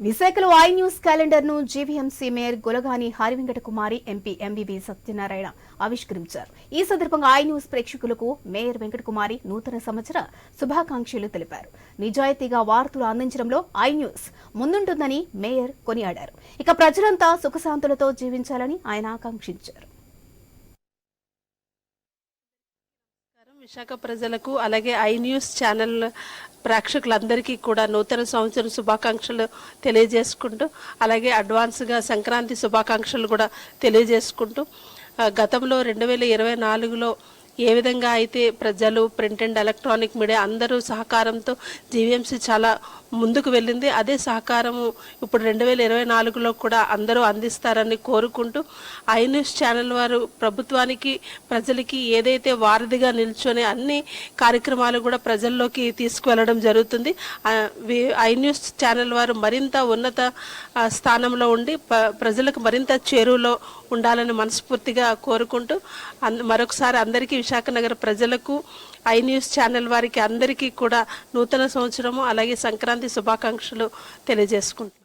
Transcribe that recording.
విశాఖలో I news క్యాలెండర్ను GVMC mayor Gulagani Harivenkata Kumari MP MBB Satyanarayana ఆవిష్కరించారు. ఈ సందర్భంగా ఐ న్యూస్ ప్రేక్షకులకు మేయర్ వెంకట కుమారి నూతన సంవత్సర శుభాకాంక్షలు తెలిపారు. నిజాయితీగా వార్తలు అందించడంలో ఐ న్యూస్ ముందుంటుందని మేయర్ కొనియాడారు. ఇక ప్రజలంతా సుఖశాంతులతో జీవించాలని ఆయన ఆకాంక్షించారు. విశాఖ ప్రజలకు అలాగే ఐ న్యూస్ ఛానల్ ప్రేక్షకులందరికీ కూడా నూతన సంవత్సరం శుభాకాంక్షలు తెలియజేసుకుంటూ అలాగే అడ్వాన్స్గా సంక్రాంతి శుభాకాంక్షలు కూడా తెలియజేసుకుంటూ గతంలో రెండు వేల ఇరవై నాలుగులో ఏ విధంగా అయితే ప్రజలు ప్రింట్ అండ్ ఎలక్ట్రానిక్ మీడియా అందరూ సహకారంతో జీవీఎంసీ చాలా ముందుకు వెళ్ళింది అదే సహకారము ఇప్పుడు రెండు వేల ఇరవై నాలుగులో కూడా అందరూ అందిస్తారని కోరుకుంటూ ఐ న్యూస్ ఛానల్ వారు ప్రభుత్వానికి ప్రజలకి ఏదైతే వారధిగా నిల్చొని అన్ని కార్యక్రమాలు కూడా ప్రజల్లోకి తీసుకువెళ్ళడం జరుగుతుంది. ఐ న్యూస్ ఛానల్ వారు మరింత ఉన్నత స్థానంలో ఉండి ప- ప్రజలకు మరింత చేరువలో ఉండాలని మనస్ఫూర్తిగా కోరుకుంటూ అంద- మరొకసారి అందరికీ విశాఖ నగర ప్రజలకు ఐ న్యూస్ ఛానల్ వారికి అందరికీ కూడా నూతన సంవత్సరము అలాగే సంక్రాంతి శుభాకాంక్షలు తెలియజేసుకుంటున్నాను.